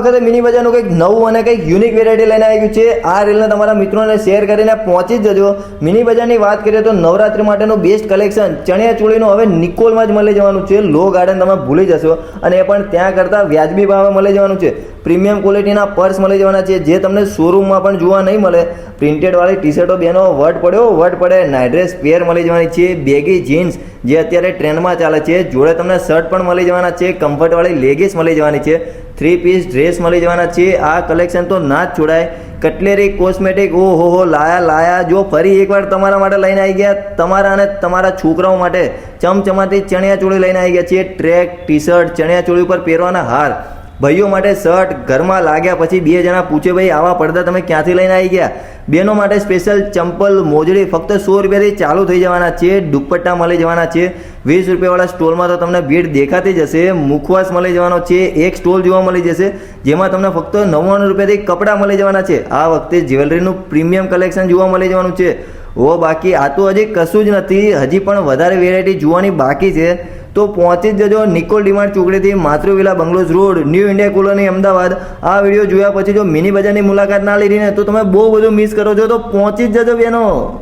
વખતે મિની બજારનું કંઈક નવું અને કંઈક યુનિક વેરાયટી લઈને આવ્યું છે. આ રીલને તમારા મિત્રોને શેર કરીને પહોંચી જ જજો. મિની બજારની વાત કરીએ તો નવરાત્રી માટેનું બેસ્ટ કલેક્શન ચણિયા ચોળીનું હવે નિકોલમાં જ મળી જવાનું છે. લો ગાર્ડન તમે ભૂલી જશો. અને એ પણ ત્યાં કરતાં વ્યાજબી ભાવે મળી જવાનું છે. પ્રીમિયમ ક્વોલિટીના પર્સ મળી જવાના છે. જે તમને શોરૂમમાં પણ જોવા નહીં મળે. પ્રિન્ટેડવાળી ટી શર્ટો બેનો વટ પડ્યો, વટ પડે નાઇટ ડ્રેસ પેર મળી જવાની છે. બેગી જીન્સ જે અત્યારે ટ્રેન્ડમાં ચાલે છે. જોડે તમને શર્ટ પણ મળી જવાના છે, કમ્ફર્ટવાળી લેગીસ મળી જવાની છે થ્રી પીસ ડ્રેસ મળી જવાના છે. આ કલેક્શન તો ના જ છોડાય. કટલેરી કોસ્મેટિક ઓ હો હો લાયા લાયા. જો ફરી એકવાર તમારા માટે લઈને આવી ગયા, તમારા અને તમારા છોકરાઓ માટે ચમચમાતી ચણિયા ચોળી લઈને આવી ગયા છે. Track T shirt chaniya choli ઉપર પહેરવાના હાર. ભાઈઓ માટે શર્ટ ઘરમાં લાગ્યા પછી બે જણા પૂછે, ભાઈ, આવા પડદા તમે ક્યાંથી લઈને આવી ગયા? બેનો માટે સ્પેશિયલ ચંપલ મોજડી ફક્ત સો રૂપિયાથી ચાલુ થઈ જવાના છે, દુપટ્ટા મળી જવાના છે. વીસ રૂપિયાવાળા સ્ટોલમાં તો તમને ભીડ દેખાતી જશે મુખવાસ મળી જવાનો છે, એક સ્ટોલ જોવા મળી જશે, જેમાં તમને ફક્ત નવ્વાણું રૂપિયાથી કપડાં મળી જવાના છે. આ વખતે જ્વેલરીનું પ્રીમિયમ કલેક્શન જોવા મળી જવાનું છે. ઓ બાકી, આ તો હજી કશું જ નથી, હજી પણ વધારે વેરાયટી જોવાની બાકી છે. તો પહોંચી જજો. Nikol demand ચોકડીથી Matruvila bungalows road, new India colony, Ahmedabad. આ વીડિયો જોયા પછી જો મિની બજારની મુલાકાત ના લીધી ને, તો તમે બહુ બધું મિસ કરો છો. તો પહોંચી જ જજો બેનો.